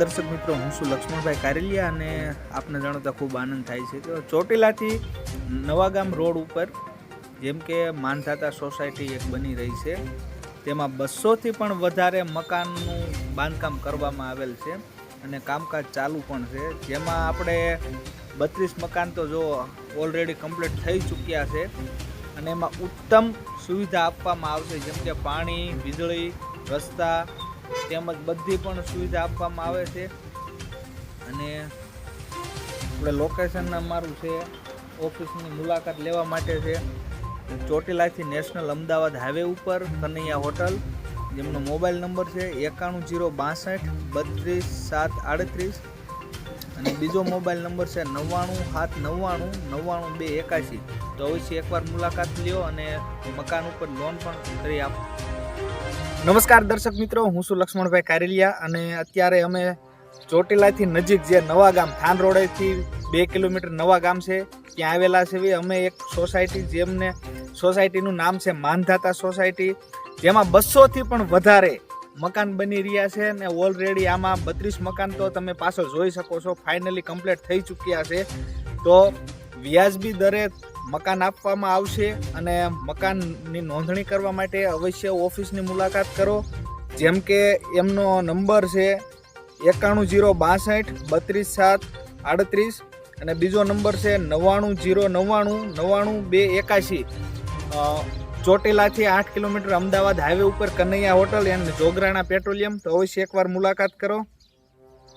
લક્ષ્મણભાઈ કારેલિયા અને આપને જાણતા ખૂબ આનંદ થાય છે. તો ચોટીલાથી નવાગામ રોડ ઉપર જેમ કે માનધાતા સોસાયટી એક બની રહી છે. તેમાં બસોથી પણ વધારે મકાનનું બાંધકામ કરવામાં આવેલ છે અને કામકાજ ચાલુ પણ છે. જેમાં આપણે બત્રીસ મકાન તો જો ઓલરેડી કમ્પ્લીટ થઈ ચૂક્યા છે અને એમાં ઉત્તમ સુવિધા આપવામાં આવશે, જેમ કે પાણી, વીજળી, રસ્તા તેમજ બધી પણ સુવિધા આપવામાં આવે છે. અને આપણે લોકેશન અમારું છે, ઓફિસની મુલાકાત લેવા માટે છે. ચોટીલાથી નેશનલ અમદાવાદ હાઈવે ઉપર કનૈયા હોટલ, જેમનો મોબાઈલ નંબર છે એકાણું જીરો બાસઠ બત્રીસ સાત આડત્રીસ અને બીજો મોબાઈલ નંબર છે નવ્વાણું સાત નવ્વાણું નવ્વાણું બે એકાશી. તો અવશ્ય એકવાર મુલાકાત લ્યો અને મકાન ઉપર લોન પણ કરી આપો. નમસ્કાર દર્શક મિત્રો, હું છું લક્ષ્મણભાઈ કારેલિયા અને અત્યારે અમે ચોટીલાથી નજીક જે નવા ગામ, થાન રોડેથી બે કિલોમીટર નવા ગામ છે, ત્યાં આવેલા છે અમે એક સોસાયટી જેમને, સોસાયટીનું નામ છે માનધાતા સોસાયટી, જેમાં બસોથી પણ વધારે મકાન બની રહ્યા છે અને ઓલરેડી આમાં બત્રીસ મકાન તો તમે પાછળ જોઈ શકો છો ફાઇનલી કમ્પ્લીટ થઈ ચૂક્યા છે. તો વ્યાજબી દરે મકાન આપવામાં આવશે અને મકાનની નોંધણી કરવા માટે અવશ્ય ઓફિસની મુલાકાત કરો. જેમ કે એમનો નંબર છે એકાણું જીરો બાસઠ, બત્રીસ સાત, આડત્રીસ અને બીજો નંબર છે નવ્વાણું જીરો નવ્વાણું નવ્વાણું બે એકાશી. ચોટીલાથી આઠ કિલોમીટર અમદાવાદ હાઈવે ઉપર Kanaiya hotel and Jograna petroleum. તો અવશ્ય એકવાર મુલાકાત કરો.